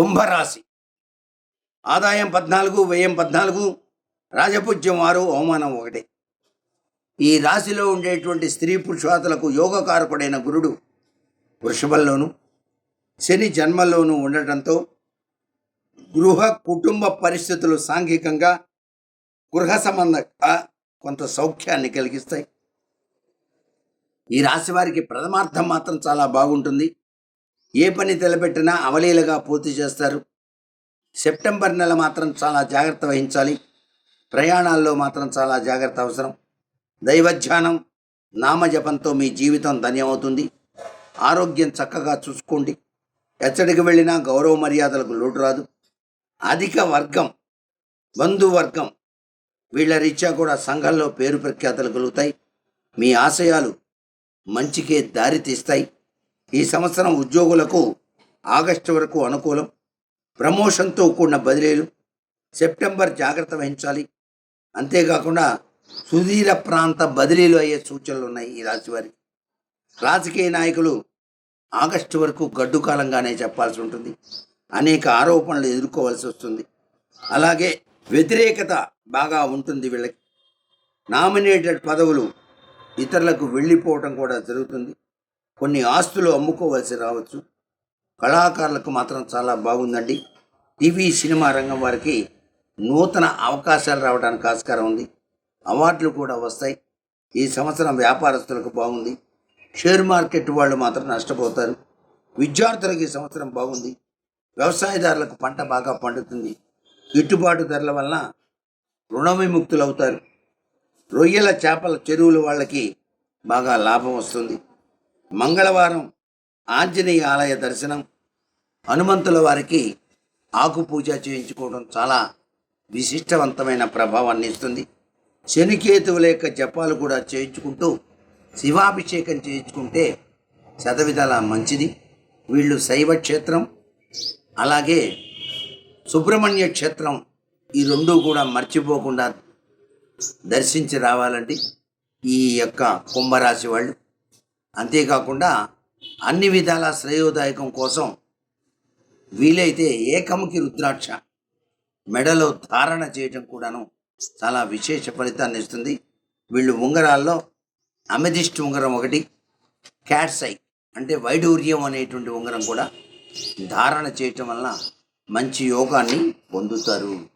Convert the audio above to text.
కుంభరాశి. ఆదాయం పద్నాలుగు వ్యయం పద్నాలుగు రాజపూజ్యం ఆరు అవమానం ఒకటి. ఈ రాశిలో ఉండేటువంటి స్త్రీ పురుషాతులకు యోగకారకుడైన గురుడు వృషభంలోను శని జన్మల్లోనూ ఉండటంతో గృహ కుటుంబ పరిస్థితులు సాంఘికంగా గృహ సంబంధంగా కొంత సౌఖ్యాన్ని కలిగిస్తాయి. ఈ రాశి వారికి ప్రథమార్థం మాత్రం చాలా బాగుంటుంది. ఏ పని తలపెట్టినా అవలీలగా పూర్తి చేస్తారు. సెప్టెంబర్ నెల మాత్రం చాలా జాగ్రత్త వహించాలి. ప్రయాణాల్లో మాత్రం చాలా జాగ్రత్త అవసరం. దైవధ్యానం నామజపంతో మీ జీవితం ధన్యమవుతుంది. ఆరోగ్యం చక్కగా చూసుకోండి. ఎచ్చడికి వెళ్ళినా గౌరవ మర్యాదలకు లోటు రాదు. అధిక వర్గం బంధువర్గం వీళ్ళ రీత్యా కూడా సంఘంలో పేరు ప్రఖ్యాతలు కలుగుతాయి. మీ ఆశయాలు మంచికే దారి తీస్తాయి. ఈ సంవత్సరం ఉద్యోగులకు ఆగస్టు వరకు అనుకూలం ప్రమోషన్తో కూడిన బదిలీలు సెప్టెంబర్ జాగ్రత్త వహించాలి. అంతేకాకుండా సుదీర ప్రాంత బదిలీలు అయ్యే సూచనలు ఉన్నాయి ఈ రాశి వారికి. రాజకీయ నాయకులు ఆగస్టు వరకు గడ్డు కాలంగానే చెప్పాల్సి ఉంటుంది. అనేక ఆరోపణలు ఎదుర్కోవాల్సి వస్తుంది. అలాగే వ్యతిరేకత బాగా ఉంటుంది వీళ్ళకి. నామినేటెడ్ పదవులు ఇతరులకు వెళ్ళిపోవటం కూడా జరుగుతుంది. కొన్ని ఆస్తులు అమ్ముకోవలసి రావచ్చు. కళాకారులకు మాత్రం చాలా బాగుందండి. టీవీ సినిమా రంగం వారికి నూతన అవకాశాలు రావడానికి ఆస్కారం ఉంది. అవార్డులు కూడా వస్తాయి. ఈ సంవత్సరం వ్యాపారస్తులకు బాగుంది. షేర్ మార్కెట్ వాళ్ళు మాత్రం నష్టపోతారు. విద్యార్థులకు ఈ సంవత్సరం బాగుంది. వ్యవసాయదారులకు పంట బాగా పండుతుంది. గిట్టుబాటు ధరల వలన రుణ విముక్తులు అవుతారు రొయ్యల చేపల చెరువుల వాళ్ళకి బాగా లాభం వస్తుంది. మంగళవారం ఆంజనేయ ఆలయ దర్శనం. హనుమంతుల వారికి ఆకు పూజ చేయించుకోవడం చాలా విశిష్టవంతమైన ప్రభావాన్ని ఇస్తుంది. శనికేతువుల యొక్క జపాలు కూడా చేయించుకుంటూ శివాభిషేకం చేయించుకుంటే శతవిధాల మంచిది. వీళ్ళు శైవ క్షేత్రం అలాగే సుబ్రహ్మణ్య క్షేత్రం ఈ రెండు కూడా మర్చిపోకుండా దర్శించి రావాలండి. ఈ యొక్క కుంభరాశి వాళ్ళు అంతేకాకుండా అన్ని విధాల శ్రేయోదాయకం కోసం వీలైతే ఏకముఖి రుద్రాక్ష మెడలో ధారణ చేయటం కూడాను చాలా విశేష ఫలితాన్ని ఇస్తుంది. వీళ్ళు ఉంగరాల్లో అమెదిస్ట్ ఉంగరం ఒకటి క్యాట్సై అంటే వైడూర్యం అనేటువంటి ఉంగరం కూడా ధారణ చేయటం వలన మంచి యోగాన్ని పొందుతారు.